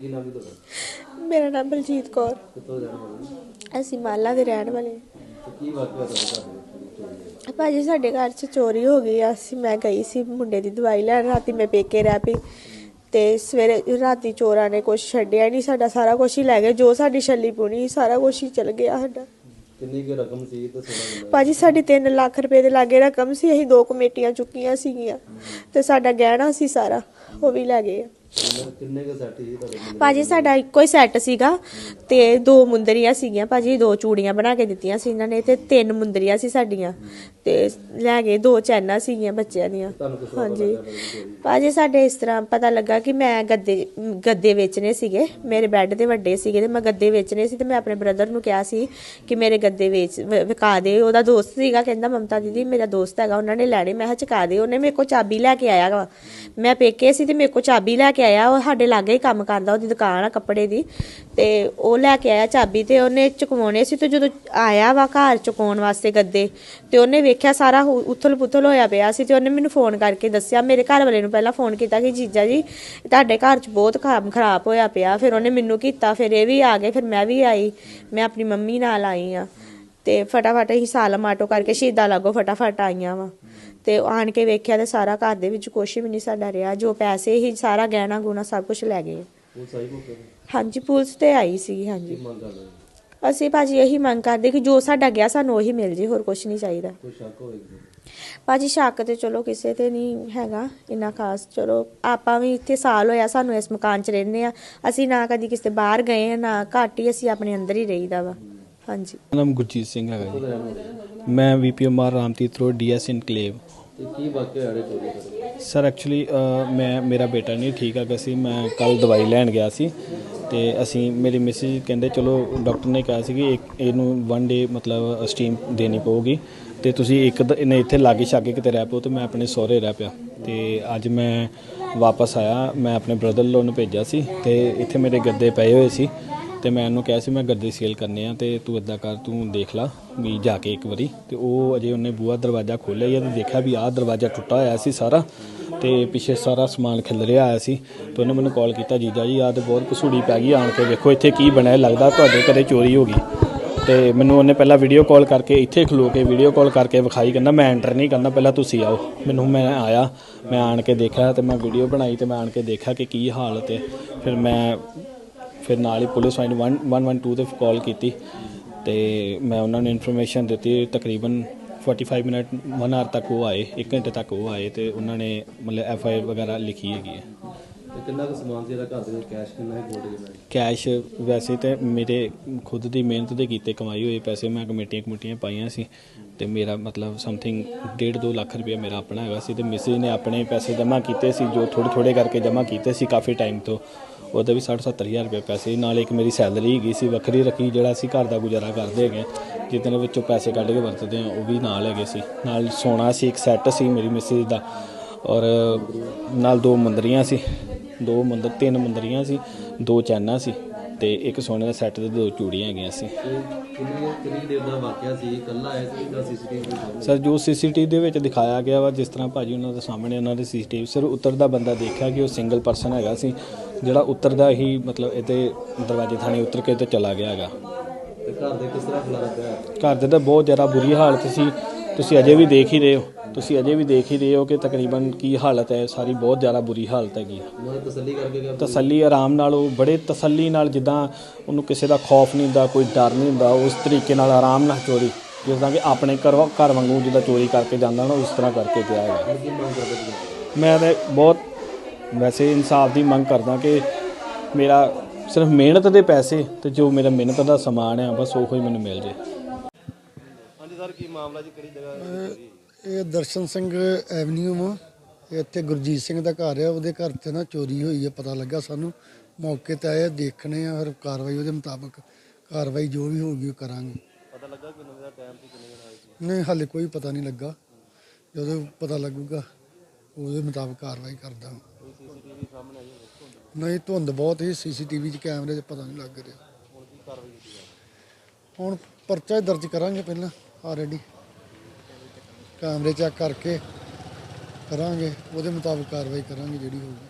ਕੀ ਨਾਮ ਹੈ ਤੁਹਾਡਾ? ਮੇਰਾ ਨਾਮ ਬਲਜੀਤ ਕੌਰ। ਕਿੱਥੋਂ ਵਾਲੇ ਹੋ? ਅਸੀਂ ਮਾਲਾ ਦੇ ਰਹਿਣ ਵਾਲੇ ਤੇ ਕੀ ਵਾਕਿਆ ਤੁਹਾਡੇ ਘਰ ਦੇ ਵਿੱਚ ਚੋਰੀ ਦਾ? ਭਾਜੀ ਸਾਡੇ ਘਰ 'ਚ ਚੋਰੀ ਹੋ ਗਈ ਆ। ਅਸੀਂ ਮੈਂ ਗਈ ਸੀ ਮੁੰਡੇ ਦੀ ਦਵਾਈ ਲੈਣ। ਰਾਤੀ ਮੈਂ ਪੇਕੇ ਰਹਿ ਪਈ। ਤੇ ਸਵੇਰੇ ਰਾਤੀ ਚੋਰਾਂ ਨੇ ਕੁਝ ਛੱਡਿਆ ਨਹੀਂ ਸਾਡਾ ਸਾਰਾ ਕੁਝ ਹੀ ਲੈ ਗਏ। ਜੋ ਸਾਡੀ ਛੱਲੀ ਪੁਣੀ ਸਾਰਾ ਕੁਝ ਹੀ ਚਲ ਗਿਆ ਸਾਡਾ। ਕਿੰਨੀ ਕੁ ਰਕਮ ਸੀ? ਤੇ ਸੋਨਾ ਮਿਲਿਆ ਭਾਜੀ ਸਾਡੀ 3 ਲੱਖ ਰੁਪਏ ਦੇ ਲਾਗੇ ਰਕਮ ਸੀ। ਅਸੀਂ ਦੋ ਕਮੇਟੀਆਂ ਚੁੱਕੀਆਂ ਸੀਗੀਆਂ। ਤੇ ਸਾਡਾ ਗਹਿਣਾ ਸੀ ਸਾਰਾ। ਉਹ ਵੀ ਲੈ ਗਏ ਆ। ਕਿੰਨੇ- ਕਿੰਨੇ ਕੁ ਸੈੱਟ ਸੀ ਤੁਹਾਡੇ ਮੁੰਡੇ ਭਾਜੀ ਸਾਡਾ ਇੱਕੋ ਹੀ ਸੈੱਟ ਸੀਗਾ ਤੇ ਦੋ ਮੁੰਦਰੀਆਂ ਸੀਗੀਆਂ। ਭਾਜੀ ਦੋ ਚੂੜੀਆਂ ਬਣਾ ਕੇ ਦਿੱਤੀਆਂ ਸੀ ਇਹਨਾਂ ਨੇ ਤੇ ਤਿੰਨ ਮੁੰਦਰੀਆਂ ਸੀ ਸਾਡੀਆਂ। ਤੇ ਲੈ ਗਏ ਦੋ ਚੈਨਾਂ ਸੀਗੀਆਂ ਬੱਚਿਆਂ ਦੀਆਂ। ਤੁਹਾਨੂੰ ਕਿਸ ਤਰ੍ਹਾਂ ਪਤਾ ਹਾਂਜੀ ਚੋਰੀ ਭਾਜੀ ਸਾਡੇ ਇਸ ਤਰ੍ਹਾਂ ਪਤਾ ਲੱਗਾ ਕਿ ਮੈਂ ਗੱਦੇ ਗੱਦੇ ਵੇਚਣੇ ਸੀਗੇ। ਮੇਰੇ ਬੈੱਡ ਦੇ ਵੱਡੇ ਸੀਗੇ ਤੇ ਮੈਂ ਗੱਦੇ ਵੇਚਣੇ ਸੀ ਤੇ ਮੈਂ ਆਪਣੇ ਬ੍ਰਦਰ ਨੂੰ ਕਿਹਾ ਸੀ ਕਿ ਮੇਰੇ ਗੱਦੇ ਵੇਚ ਵ- ਵਿਕਾ ਦੇ। ਉਹਦਾ ਦੋਸਤ ਸੀਗਾ ਕਹਿੰਦਾ ਮਮਤਾ ਦੀਦੀ ਮੇਰਾ ਦੋਸਤ ਹੈਗਾ ਉਹਨਾਂ ਨੇ ਲੈਣੇ। ਮੈਂ ਕਿਹਾ ਚੁਕਾ ਦੇ। ਉਹਨੇ ਮੇਰੇ ਕੋਲ ਚਾਬੀ ਲੈ ਕੇ ਆਇਆ ਵਾ। ਮੈਂ ਪੇਕੇ ਸੀ ਤੇ ਮੇਰੇ ਕੋਲ ਚਾਬੀ ਲੈ ਕੇ ਆਇਆ, ਉਹ ਸਾਡੇ ਲਾਗੇ ਹੀ ਕੰਮ ਕਰਦਾ, ਉਹਦੀ ਦੁਕਾਨ ਆ ਕੱਪੜੇ ਦੀ। ਤੇ ਉਹ ਲੈ ਕੇ ਆਇਆ ਚਾਬੀ ਤੇ ਉਹਨੇ ਚੁਕਵਾਉਣੇ ਸੀ ਤੇ ਜਦੋਂ ਆਇਆ ਵਾ ਘਰ ਚੁਕਾਉਣ ਵਾਸਤੇ ਗੱਦੇ, ਤੇ ਉਹਨੇ ਵੇਖਿਆ ਸਾਰਾ ਉਥਲ ਪੁਥਲ ਹੋਇਆ ਪਿਆ ਸੀ ਤੇ ਉਹਨੇ ਮੈਨੂੰ ਫੋਨ ਕਰਕੇ ਦੱਸਿਆ, ਮੇਰੇ ਘਰ ਵਾਲੇ ਨੂੰ ਪਹਿਲਾਂ ਫੋਨ ਕੀਤਾ ਕਿ ਜੀਜਾ ਜੀ, ਤੁਹਾਡੇ ਘਰ 'ਚ ਬਹੁਤ ਕੰਮ ਖਰਾਬ ਹੋਇਆ ਪਿਆ, ਫਿਰ ਉਹਨੇ ਮੈਨੂੰ ਕੀਤਾ, ਫਿਰ ਇਹ ਵੀ ਆ ਗਏ, ਫਿਰ ਮੈਂ ਵੀ ਆਈ, ਮੈਂ ਆਪਣੀ ਮੰਮੀ ਨਾਲ ਆਈ ਆ। ਤੇ ਫਟਾਫਟ ਹੀ ਸਾਲਮ ਆਟੋ ਕਰਕੇ ਸ਼ਹੀਦਾਂ ਲਾਗੋ ਫਟਾਫਟ ਆਈਆਂ ਵਾ। ਤੇ ਆਣ ਕੇ ਵੇਖਿਆ ਤੇ ਸਾਰਾ ਘਰ ਦੇ ਵਿੱਚ ਕੁਛ ਵੀ ਨਹੀਂ ਸਾਡਾ ਰਿਹਾ। ਜੋ ਪੈਸੇ ਹੀ ਸਾਰਾ ਗਹਿਣਾ ਗੁਣਾ ਸਭ ਕੁਝ ਲੈ ਗਏ। ਮੌਕੇ ਤੇ? ਹਾਂਜੀ ਪੁਲਿਸ ਤੇ ਆਈ ਸੀ ਹਾਂਜੀ। ਕੀ ਮੰਗ ਕਰਦੇ ਹੋ? ਅਸੀਂ ਭਾਜੀ ਇਹੀ ਮੰਗ ਕਰਦੇ ਕਿ ਜੋ ਸਾਡਾ ਗਿਆ ਸਾਨੂੰ ਉਹੀ ਮਿਲ ਜੇ ਹੋਰ ਕੁਝ ਨਹੀਂ ਚਾਹੀਦਾ। ਕੋਈ ਸ਼ੱਕ ਹੋਏਗੀ? ਭਾਜੀ ਸ਼ੱਕ ਤੇ ਚਲੋ ਕਿਸੇ ਤੇ ਨਹੀਂ ਹੈਗਾ ਇੰਨਾ ਖਾਸ। ਚਲੋ ਆਪਾਂ ਵੀ ਇੱਥੇ ਸਾਲ ਹੋਇਆ ਸਾਨੂੰ ਇਸ ਮਕਾਨ 'ਚ ਰਹਿੰਦੇ ਆ। ਅਸੀਂ ਨਾ ਕਦੀ ਕਿਸੇ ਬਾਹਰ ਗਏ ਆ ਨਾ ਘੱਟ ਹੀ ਅਸੀਂ ਆਪਣੇ ਅੰਦਰ ਹੀ ਰਹੀਦਾ ਵਾ। ਹਾਂਜੀ। ਮੇਰਾ ਨਾਮ ਗੁਰਜੀਤ ਸਿੰਘ ਹੈਗਾ ਜੀ। ਹੋ? ਮੈਂ VPMR Ramtirath road DS enclave ਕੀ ਵਾਕਿਆ ਚੋਰੀ ਦਾ? ਸਰ ਐਕਚੁਅਲੀ ਮੈਂ ਮੇਰਾ ਬੇਟਾ ਨਹੀਂ ਠੀਕ ਹੈਗਾ ਸੀ। ਮੈਂ ਕੱਲ ਦਵਾਈ ਲੈਣ ਗਿਆ ਸੀ ਤੇ ਅਸੀਂ ਮੇਰੀ ਮਿਸਿਸ ਕਹਿੰਦੇ ਚਲੋ ਡਾਕਟਰ ਨੇ ਕਿਹਾ ਸੀ ਕਿ ਇਹਨੂੰ ਵਨ ਡੇ ਮਤਲਬ ਸਟੀਮ ਦੇਣੀ ਪਊਗੀ ਤੇ ਤੁਸੀਂ ਇੱਕ ਇਹਨੇ ਇੱਥੇ ਲਾਗੇ ਛਾਗੇ ਕਿਤੇ ਰਹਿ ਪਓ ਤੇ ਮੈਂ ਆਪਣੇ ਸਹੁਰੇ ਰਹਿ ਪਿਆ। ਤੇ ਅੱਜ ਮੈਂ ਵਾਪਸ ਆਇਆ। ਮੈਂ ਆਪਣੇ ਬ੍ਰਦਰ ਲੋ ਨੂੰ ਭੇਜਿਆ ਸੀ ਤੇ ਇੱਥੇ ਮੇਰੇ ਗੱਦੇ ਪਏ ਹੋਏ ਸੀ। ਤੇ ਮੈਂ ਉਹਨੂੰ ਕਿਹਾ ਸੀ, ਮੈਂ ਗੱਦੇ ਸੇਲ ਕਰਨੇ ਆ ਤੇ ਤੂੰ ਇਦਾਂ ਕਰ, ਤੂੰ ਦੇਖ ਲਾ ਵੀ ਜਾ ਕੇ ਇੱਕ ਵਾਰੀ। ਤੇ ਉਹ ਅਜੇ ਉਹਨੇ ਬੂਹਾ ਦਰਵਾਜ਼ਾ ਖੋਲ੍ਹਿਆ ਹੀ ਆ ਤੇ ਦੇਖਿਆ ਵੀ ਆਹ ਦਰਵਾਜ਼ਾ ਟੁੱਟਾ ਹੋਇਆ ਸੀ ਸਾਰਾ ਤੇ ਪਿੱਛੇ ਸਾਰਾ ਸਮਾਨ ਖਿਲਰਿਆ ਆਇਆ ਸੀ। ਤੇ ਉਹਨੇ ਮੈਨੂੰ ਕਾਲ ਕੀਤਾ, ਜੀਜਾ ਜੀ, ਆਹ ਤੇ ਬਹੁਤ ਘਸੂੜੀ ਪੈ ਗਈ, ਆਣ ਕੇ ਵੇਖੋ ਇੱਥੇ ਕੀ ਬਣਿਆ, ਲੱਗਦਾ ਤੁਹਾਡੇ ਘਰੇ ਚੋਰੀ ਹੋ ਗਈ। ਤੇ ਮੈਨੂੰ ਉਹਨੇ ਪਹਿਲਾਂ ਵੀਡੀਓ ਕਾਲ ਕਰਕੇ ਇੱਥੇ ਖਲੋ ਕੇ ਵੀਡੀਓ ਕਾਲ ਕਰਕੇ ਵਿਖਾਈ, ਕਹਿੰਦਾ, ਮੈਂ ਐਂਟਰ ਨਹੀਂ ਕਰਨਾ, ਪਹਿਲਾਂ ਤੁਸੀਂ ਆਓ। ਮੈਨੂੰ ਮੈਂ ਆਇਆ, ਮੈਂ ਆਣ ਕੇ ਦੇਖਿਆ ਤੇ ਮੈਂ ਵੀਡੀਓ ਬਣਾਈ ਤੇ ਮੈਂ ਆਣ ਕੇ ਦੇਖਿਆ ਕਿ ਕੀ ਹਾਲਤ ਹੈ। ਫਿਰ ਮੈਂ ਫਿਰ ਨਾਲ ਹੀ ਪੁਲਿਸ ਵਾਲੇ ਨੂੰ 112 ਤੇ ਕਾਲ ਕੀਤੀ ਤੇ ਮੈਂ ਉਹਨਾਂ ਨੂੰ ਇਨਫੋਰਮੇਸ਼ਨ ਦਿੱਤੀ ਤਕਰੀਬਨ 45 ਮਿੰਟ 1 ਆਰ ਤੱਕ ਉਹ ਆਏ 1 ਘੰਟੇ ਤੱਕ ਉਹ ਆਏ ਤੇ ਉਹਨਾਂ ਨੇ ਮਤਲਬ ਐਫ ਆਈ ਆਰ ਵਗੈਰਾ ਲਿਖੀ ਹੈਗੀ ਹੈ। ਤੇ ਕਿੰਨਾ ਕੁ ਸਮਾਨ ਸੀ ਇਹਦਾ ਘਰ ਦੇ ਵਿੱਚ? ਕੈਸ਼ ਕਿੰਨਾ ਹੈ ਗੋਲਡ ਹੈ ਕੈਸ਼ ਵੈਸੇ ਤੇ ਮੇਰੇ ਖੁਦ ਦੀ ਮਿਹਨਤ ਦੇ ਕੀਤੇ ਕਮਾਈ ਹੋਏ ਪੈਸੇ ਮੈਂ ਕਮੇਟੀਆਂ ਕਮੇਟੀਆਂ ਪਾਈਆਂ ਸੀ ਤੇ ਮੇਰਾ ਮਤਲਬ ਸਮਥਿੰਗ 1.5 2 ਲੱਖ ਰੁਪਏ ਮੇਰਾ ਆਪਣਾ ਹੈਗਾ ਸੀ ਤੇ ਮਿਸਿਸ ਨੇ ਆਪਣੇ ਪੈਸੇ ਜਮ੍ਹਾਂ ਕੀਤੇ ਸੀ ਜੋ ਥੋੜੇ ਥੋੜੇ ਕਰਕੇ ਜਮ੍ਹਾਂ ਕੀਤੇ ਸੀ ਕਾਫੀ ਟਾਈਮ ਤੋਂ। ਉਹਦੇ ਵੀ 60 70000 ਰੁਪਏ ਪੈਸੇ। ਨਾਲ ਇੱਕ ਮੇਰੀ ਸੈਲਰੀ ਹੈਗੀ ਸੀ, ਵੱਖਰੀ ਰੱਖੀ, ਜਿਹੜਾ ਅਸੀਂ ਘਰ ਦਾ ਗੁਜ਼ਾਰਾ ਕਰਦੇ ਹੈਗੇ ਜਿਹਦੇ ਵਿੱਚੋਂ ਪੈਸੇ ਕੱਢ ਕੇ ਵਰਤਦੇ ਆ ਉਹ ਵੀ ਨਾਲ ਹੈਗੇ ਸੀ। ਨਾਲ ਸੋਨਾ ਸੀ, ਇੱਕ ਸੈੱਟ ਸੀ ਮੇਰੀ ਮਿਸਿਸ ਦਾ। ਔਰ ਨਾਲ ਦੋ ਮੰਦਰੀਆਂ ਸੀ। ਦੋ ਮੰਦਰ ਤਿੰਨ ਮੰਦਰੀਆਂ ਸੀ, ਦੋ ਚੈਨਾ ਸੀ। ਤੇ ਇੱਕ ਸੋਨੇ ਦਾ ਸੈੱਟ ਤੇ ਦੋ ਚੂੜੀਆਂ ਹੈਗੀਆਂ ਸੀ। ਕਿੰਨੀ ਕਿੰਨੀ ਦੇਰ ਦਾ ਵਾਕਿਆ ਸੀ ਇਕੱਲਾ ਸੀ ਜਾਂ ਸੀਸੀਟੀਵੀ ਸਰ ਜੋ ਸੀਸੀਟੀਵੀ ਦੇ ਵਿੱਚ ਦਿਖਾਇਆ ਗਿਆ ਵਾ ਜਿਸ ਤਰ੍ਹਾਂ ਭਾਜੀ ਉਹਨਾਂ ਦੇ ਸਾਹਮਣੇ ਉਹਨਾਂ ਦੇ ਸੀਸੀਟੀਵੀ ਸਿਰ ਉਤਰਦਾ ਬੰਦਾ ਦੇਖਿਆ ਕਿ ਉਹ ਸਿੰਗਲ ਪਰਸਨ ਹੈਗਾ ਸੀ ਜਿਹੜਾ ਉਤਰਦਾ ਹੀ ਮਤਲਬ ਇਹਦੇ ਦਰਵਾਜ਼ੇ ਥਾਣੀ ਉਤਰ ਕੇ ਤੇ ਚਲਾ ਗਿਆ ਹੈਗਾ। ਤੇ ਘਰ ਦੇ ਕਿਸ ਤਰ੍ਹਾਂ ਖਲਾਰਾ ਪਿਆ ਘਰ ਦੇ ਤਾਂ ਬਹੁਤ ਜ਼ਿਆਦਾ ਬੁਰੀ ਹਾਲਤ ਸੀ ਤੁਸੀਂ ਅਜੇ ਵੀ ਦੇਖ ਹੀ ਰਹੇ ਹੋ। ਤੁਸੀਂ ਅਜੇ ਵੀ ਦੇਖ ਹੀ ਰਹੇ ਹੋ ਕਿ ਤਕਰੀਬਨ ਕੀ ਹਾਲਤ ਹੈ ਸਾਰੀ ਬਹੁਤ ਜ਼ਿਆਦਾ ਬੁਰੀ ਹਾਲਤ ਹੈਗੀ ਆ। ਤਸੱਲੀ ਕਰਕੇ ਗਿਆ ਤਸੱਲੀ ਆਰਾਮ ਨਾਲ ਉਹ ਬੜੇ ਤਸੱਲੀ ਨਾਲ ਜਿੱਦਾਂ ਉਹਨੂੰ ਕਿਸੇ ਦਾ ਖੌਫ ਨਹੀਂ ਹੁੰਦਾ ਕੋਈ ਡਰ ਨਹੀਂ ਹੁੰਦਾ ਉਸ ਤਰੀਕੇ ਨਾਲ ਆਰਾਮ ਨਾਲ ਚੋਰੀ ਜਿਸ ਤਰ੍ਹਾਂ ਕਿ ਆਪਣੇ ਘਰ ਘਰ ਵਾਂਗੂ ਜਿੱਦਾਂ ਚੋਰੀ ਕਰਕੇ ਜਾਂਦਾ ਨਾ ਉਸ ਤਰ੍ਹਾਂ ਕਰਕੇ ਗਿਆ ਹੈਗਾ। ਮੈਂ ਤੇ ਬਹੁਤ ਵੈਸੇ ਇਨਸਾਫ ਦੀ ਮੰਗ ਕਰਦਾ ਕਿ ਮੇਰਾ ਸਿਰਫ ਮਿਹਨਤ ਦੇ ਪੈਸੇ ਤੇ ਜੋ ਮੇਰਾ ਮਿਹਨਤ ਦਾ ਸਮਾਨ ਹੈ ਬਸ ਉਹੋ ਹੀ ਮੈਨੂੰ ਮਿਲ ਜੇ। ਹਾਂਜੀ ਸਰ ਕੀ ਮਾਮਲਾ ਜੀ? ਕਿਹੜੀ ਜਗ੍ਹਾ? ਇਹ ਦਰਸ਼ਨ ਸਿੰਘ ਐਵਨਿਊ ਆ ਇੱਥੇ ਗੁਰਜੀਤ ਸਿੰਘ ਦਾ ਘਰ ਆ ਉਹਦੇ ਘਰ ਤੇ ਨਾ ਚੋਰੀ ਹੋਈ ਹੈ ਪਤਾ ਲੱਗਾ ਸਾਨੂੰ। ਮੌਕੇ ਤੇ ਆਏ ਆ, ਦੇਖਣੇ ਆ ਫਿਰ ਕਾਰਵਾਈ ਉਹਦੇ ਮੁਤਾਬਕ ਕਾਰਵਾਈ ਜੋ ਵੀ ਹੋਊਗੀ ਉਹ ਕਰਾਂਗੇ। ਪਤਾ ਲੱਗਾ ਕਿ ਨਵੇਂ ਦਾ ਟਾਈਮ ਸੀ ਕਿੰਨੇ ਦਿਨ ਆਏ ਸੀ? ਨਹੀਂ ਹਾਲੇ ਕੋਈ ਪਤਾ ਨਹੀਂ ਲੱਗਾ। ਜਦੋਂ ਪਤਾ ਲੱਗੂਗਾ ਉਹਦੇ ਮੁਤਾਬਕ ਕਾਰਵਾਈ ਕਰਦਾ ਹਾਂ। ਕੋਈ ਸੀਸੀਟੀਵੀ ਸਾਹਮਣੇ ਆਈ ਹੋਵੇ? ਨਹੀਂ ਧੁੰਦ ਬਹੁਤ ਹੀ ਸੀਸੀਟੀਵੀ 'ਚ ਕੈਮਰੇ 'ਚ ਪਤਾ ਨਹੀਂ ਲੱਗ ਰਿਹਾ। ਹੁਣ ਕੀ ਕਾਰਵਾਈ ਕੀਤੀ ਜਾਵੇ ਹੁਣ ਪਰਚਾ ਹੀ ਦਰਜ ਕਰਾਂਗੇ ਪਹਿਲਾਂ ਆਲਰੇਡੀ ਕੈਮਰੇ ਚੈੱਕ ਕਰਕੇ ਕਰਾਂਗੇ ਉਹਦੇ ਮੁਤਾਬਕ ਕਾਰਵਾਈ ਕਰਾਂਗੇ ਜਿਹੜੀ ਹੋਊਗੀ।